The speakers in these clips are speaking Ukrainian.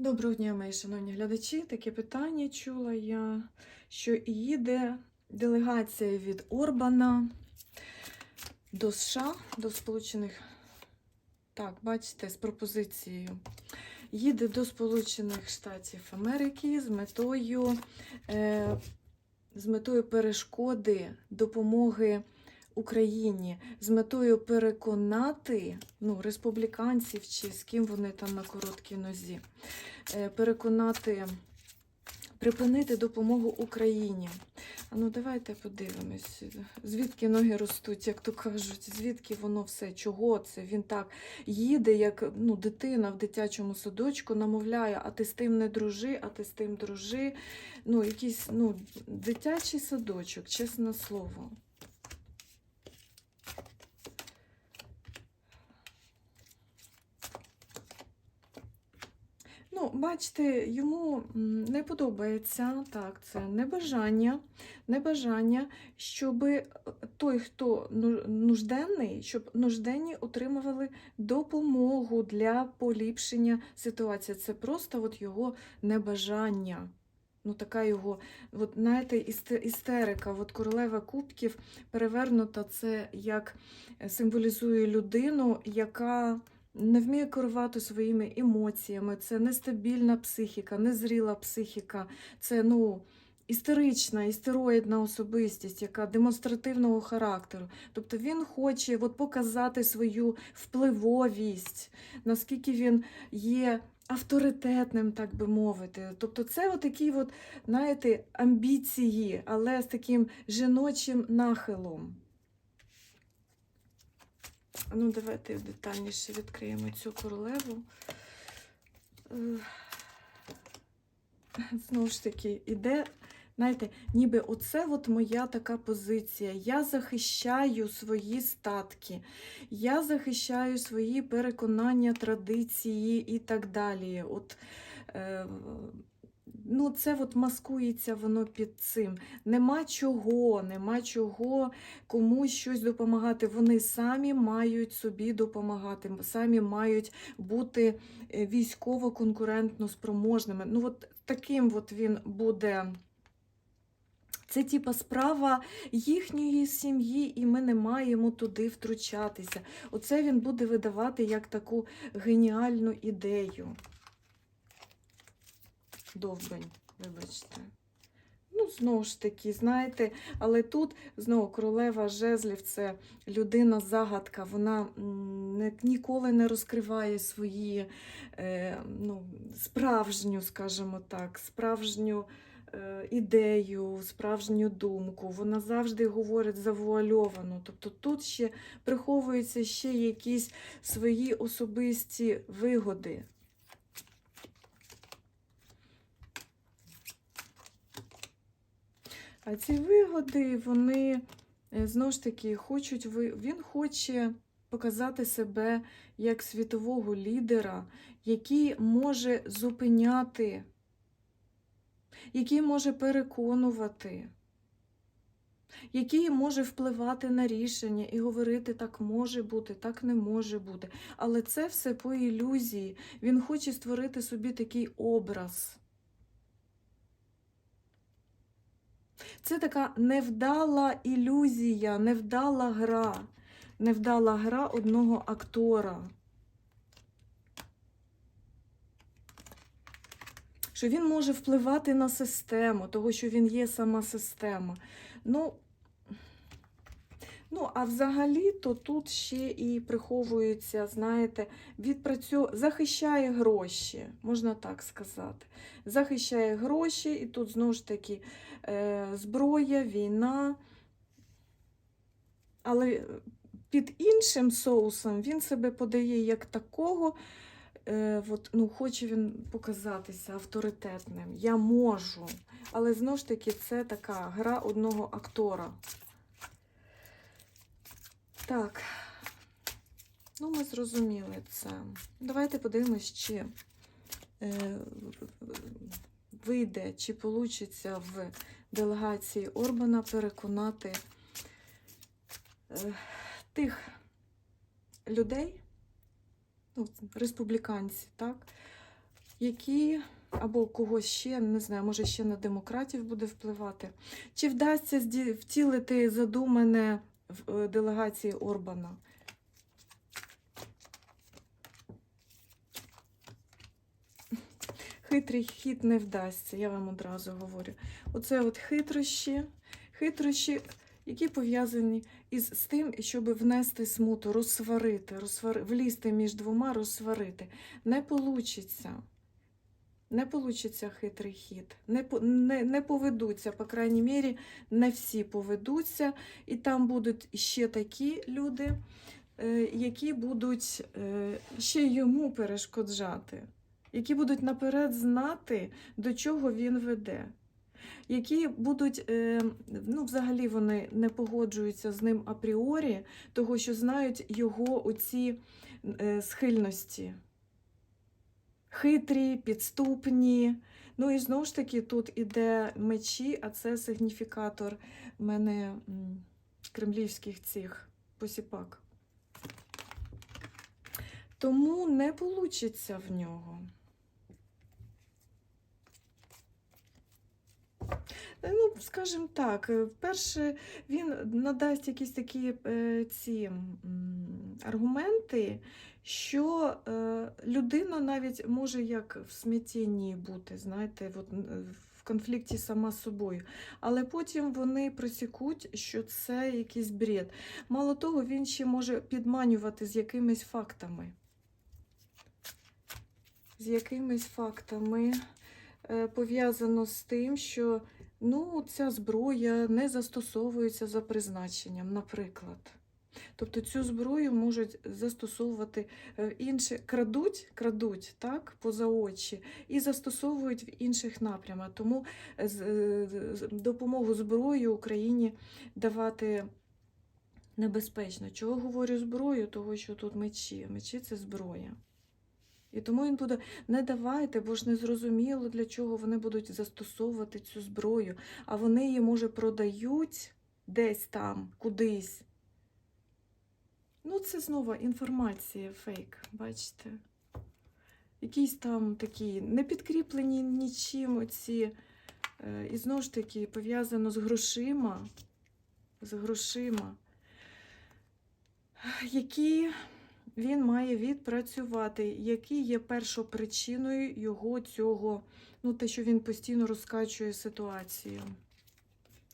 Доброго дня, мої шановні глядачі. Таке питання чула я, що їде делегація від Орбана до США, до Сполучених. Так, бачите, з пропозицією. Їде до Сполучених Штатів Америки з метою, е, з метою перешкоди допомоги Україні, з метою переконати ну, республіканців чи з ким вони там на короткій нозі е, переконати, припинити допомогу Україні. А ну давайте подивимось, звідки ноги ростуть, як то кажуть, звідки воно все, чого це? Він так їде, як ну, дитина в дитячому садочку, намовляє, а ти з тим не дружи, а ти з тим дружи. Ну, якийсь ну, дитячий садочок, чесне слово. Ну, бачите, йому не подобається так, це небажання, небажання, щоб той, хто ну- нужденний, щоб нужденні отримували допомогу для поліпшення ситуації. Це просто от його небажання. Ну, така його, от, знаєте, істерика, от королева кубків перевернута, це як е, символізує людину, яка не вміє керувати своїми емоціями, це нестабільна психіка, незріла психіка, це ну, істерична, істероїдна особистість, яка демонстративного характеру. Тобто він хоче от, показати свою впливовість, наскільки він є авторитетним, так би мовити. Тобто це такі, знаєте, амбіції, але з таким жіночим нахилом. Ну, давайте детальніше відкриємо цю королеву. Е, Знову ж таки, іде, знаєте, ніби оце от моя така позиція. Я захищаю свої статки, я захищаю свої переконання, традиції і так далі. От, е, ну, це от маскується воно під цим. Нема чого, нема чого комусь щось допомагати. Вони самі мають собі допомагати, самі мають бути е, військово конкурентно спроможними. Ну, от таким от він буде. Це типа справа їхньої сім'ї, і ми не маємо туди втручатися. Оце він буде видавати як таку геніальну ідею. Довбень, вибачте. Ну, знову ж таки, знаєте, але тут знову королева жезлів це людина-загадка. Вона ніколи не розкриває свої е, ну, справжню, скажімо так, справжню е, ідею, справжню думку. Вона завжди говорить завуальовано. Тобто тут ще приховуються ще якісь свої особисті вигоди. А ці вигоди, вони е, знову ж таки хочуть, він хоче показати себе як світового лідера, який може зупиняти, який може переконувати, який може впливати на рішення і говорити, так може бути, так не може бути. Але це все по ілюзії. Він хоче створити собі такий образ. Це така невдала ілюзія, невдала гра, невдала гра одного актора. Що він може впливати на систему, того, що він є сама система. Ну, ну а взагалі-то тут ще і приховується, знаєте, відпрацьо... захищає гроші, можна так сказати. Захищає гроші, і тут знову ж таки зброя, війна. Але під іншим соусом він себе подає як такого. Е, от, ну, хоче він показатися авторитетним. Я можу. Але знову ж таки, це така гра одного актора. Так. Ну, ми зрозуміли це. Давайте подивимось, чи е, вийде, чи вийде в делегації Орбана переконати е, тих людей, ну, республіканців, так, які або когось ще, не знаю, може ще на демократів буде впливати. Чи вдасться втілити задумане в е, делегації Орбана? Хитрий хід не вдасться, я вам одразу говорю. Оце от хитрощі, хитрощі, які пов'язані із з тим, щоб внести смуту, розсварити, розсвари, влізти між двома, розсварити. Не получиться. Не получиться хитрий хід. Не, не, не поведуться, по крайній мірі, не всі поведуться. І там будуть ще такі люди, е, які будуть е, ще йому перешкоджати, які будуть наперед знати, до чого він веде. Які будуть, е, ну, взагалі вони не погоджуються з ним апріорі, того що знають його оці е, схильності. Хитрі, підступні. Ну і знову ж таки, тут іде мечі, а це сигніфікатор в мене кремлівських цих посіпак. Тому не вийде в нього. Ну, скажімо так, е, вперше він надасть якісь такі е, ці аргументи, що е, людина навіть може як в смятінні бути, знаєте, от, в конфлікті сама з собою. Але потім вони просікуть, що це якийсь бред. Мало того, він ще може підманювати з якимись фактами. З якимись фактами е, пов'язано з тим, що ну, ця зброя не застосовується за призначенням, наприклад. Тобто цю зброю можуть застосовувати е, інші, крадуть, крадуть так, поза очі і застосовують в інших напрямах. Тому е, е, допомогу зброї Україні давати небезпечно. Чого говорю зброю? Того, що тут мечі. Мечі це зброя. І тому він буде не давайте, бо ж не зрозуміло, для чого вони будуть застосовувати цю зброю. А вони її, може, продають десь там, кудись. Ну, це знову інформація, фейк, бачите? Якісь там такі не підкріплені нічим оці. Е, І знову ж таки пов'язано з грошима, з грошима, які він має відпрацювати, які є першопричиною його цього, ну те, що він постійно розкачує ситуацію.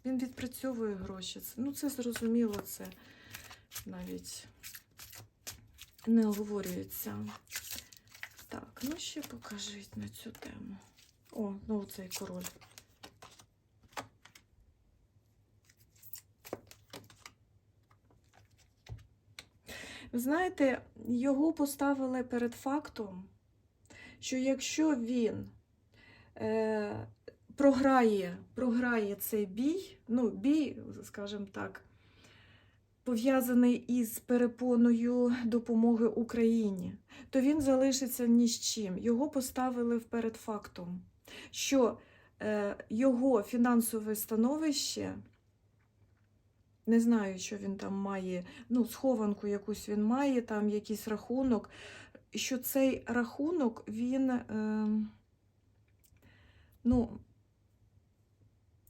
Він відпрацьовує гроші. Ну, це зрозуміло, це навіть не оговорюється. Так, ну ще покажіть на цю тему. О, ну цей король. Знаєте, його поставили перед фактом, що якщо він е, програє, програє цей бій, ну, бій, скажімо так, пов'язаний із перепоною допомоги Україні, то він залишиться ні з чим. Його поставили перед фактом, що е, його фінансове становище. Не знаю, що він там має, ну, схованку якусь він має, там якийсь рахунок, що цей рахунок він, е, ну,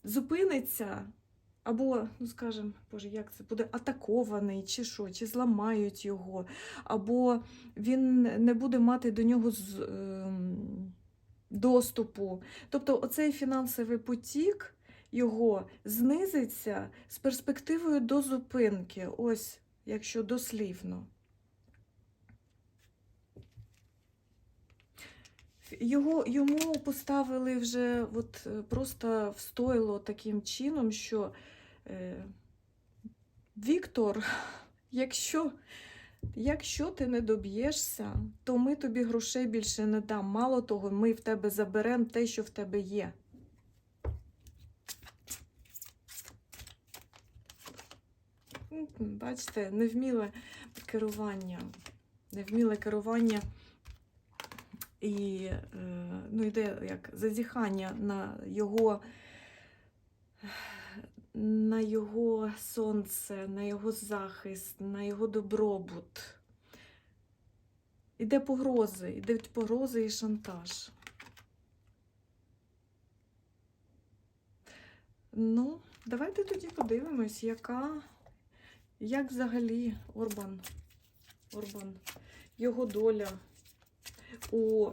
зупиниться, або, ну, скажімо, Боже, як це буде атакований, чи що, чи зламають його, або він не буде мати до нього з, е, доступу. Тобто, оцей фінансовий потік його знизиться з перспективою до зупинки, ось якщо дослівно. Його, йому поставили вже от, е, просто встойло таким чином, що е, Віктор, якщо, якщо ти не доб'єшся, то ми тобі грошей більше не дам. Мало того, ми в тебе заберемо те, що в тебе є. Бачите, невміле керування, невміле керування і е, ну, йде як зазіхання на його на його сонце, на його захист, на його добробут. Іде погрози, йдуть погрози і шантаж. Ну, давайте тоді подивимось, яка як взагалі Орбан, Орбан, його доля у,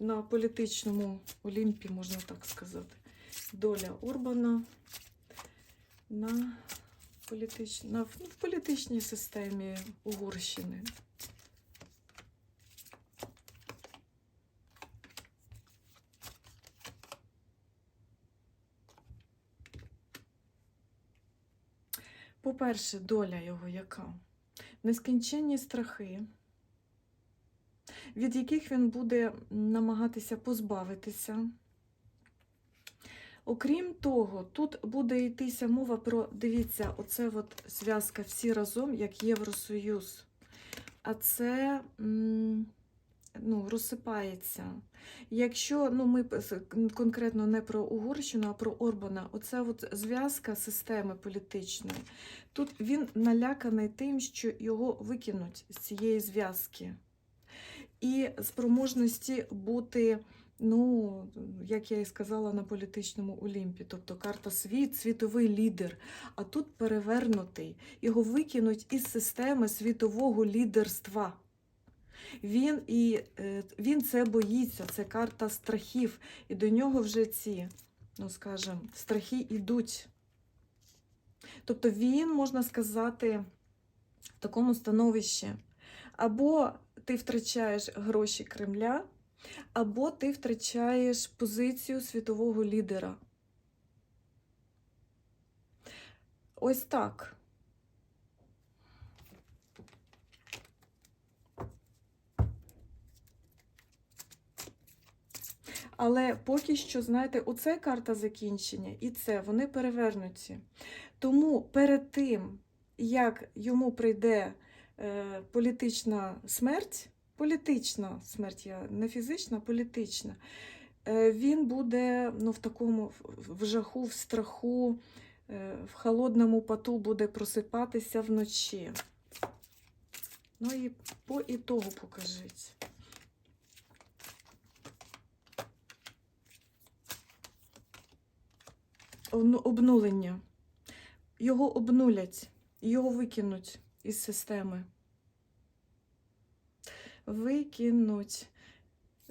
на політичному Олімпі, можна так сказати. Доля Орбана на, політич... на ну, в політичній системі Угорщини. По-перше, доля його яка? Нескінченні страхи, від яких він буде намагатися позбавитися. Окрім того, тут буде йтися мова про, дивіться, оце от зв'язка всі разом, як Євросоюз. А це м, ну, розсипається. Якщо ну, ми конкретно не про Угорщину, а про Орбана, оце от зв'язка системи політичної, тут він наляканий тим, що його викинуть з цієї зв'язки. І спроможності бути, ну, як я і сказала, на політичному Олімпі. Тобто карта світ, світовий лідер. А тут перевернутий. Його викинуть із системи світового лідерства. Він і е, він це боїться, це карта страхів. І до нього вже ці, ну скажімо, страхи йдуть. Тобто він, можна сказати, в такому становищі. Або ти втрачаєш гроші Кремля, або ти втрачаєш позицію світового лідера. Ось так. Але поки що, знаєте, оце карта закінчення і це, вони перевернуті. Тому перед тим, як йому прийде е, політична смерть, політична смерть, я не фізична, політична, е, він буде ну, в такому в жаху, в страху, е, в холодному поту буде просипатися вночі. Ну і по ітогу покажіть. Обнулення. Його обнулять, його викинуть із системи. Викинуть.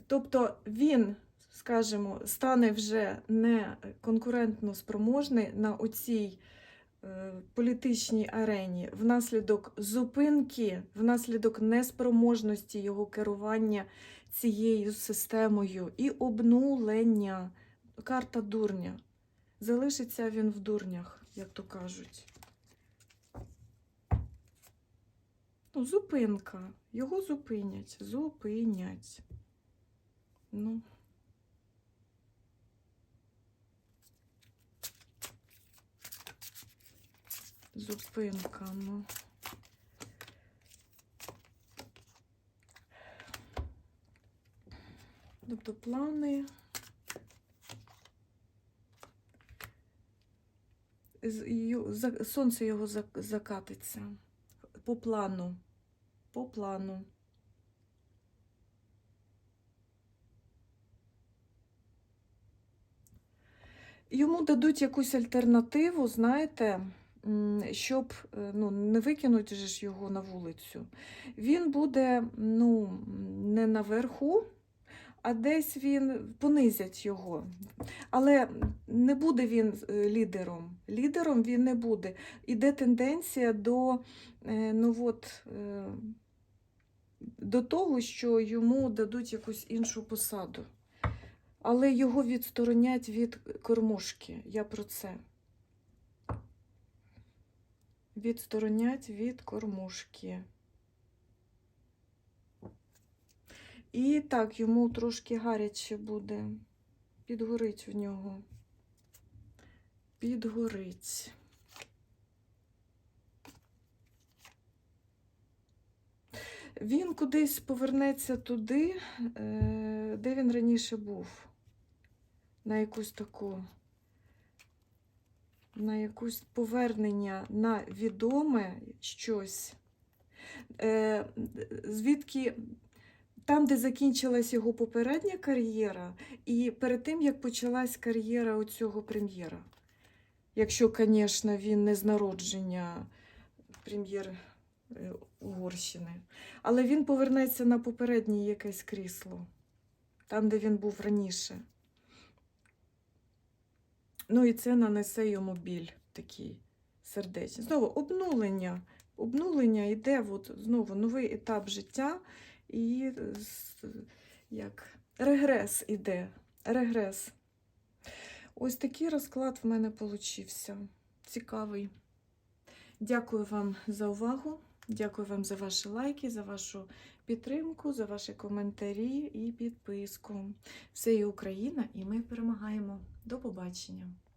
Тобто він, скажімо, стане вже не конкурентно спроможний на оцій е, політичній арені внаслідок зупинки, внаслідок неспроможності його керування цією системою і обнулення. Карта дурня. Залишиться він в дурнях, як то кажуть. Ну, зупинка. Його зупинять. Зупинять. Ну. Зупинка, ну. Тобто плани. з- ю- за- сонце його закатиться по плану. По плану. Йому дадуть якусь альтернативу, знаєте, щоб е, ну, не викинуть же ж його на вулицю. Він буде ну, не наверху, а десь він понизять його. Але не буде він е, лідером. Лідером він не буде. Іде тенденція до, е, ну от, е, до того, що йому дадуть якусь іншу посаду. Але його відсторонять від кормушки. Я про це. Відсторонять від кормушки. І так, йому трошки гаряче буде. Підгорить в нього. Підгорить. Він кудись повернеться туди, е, де він раніше був. На якусь таку, на якусь повернення на відоме щось. Е, Звідки там, де закінчилась його попередня кар'єра, і перед тим, як почалась кар'єра цього прем'єра. Якщо, звісно, він не з народження прем'єр е, Угорщини. Але він повернеться на попереднє якесь крісло, там, де він був раніше. Ну і це нанесе йому біль такий сердечний. Знову обнулення. Обнулення йде от, знову новий етап життя і як регрес іде. Регрес. Ось такий розклад в мене получився. Цікавий. Дякую вам за увагу. Дякую вам за ваші лайки, за вашу підтримку, за ваші коментарі і підписку. Все є Україна, і ми перемагаємо. До побачення!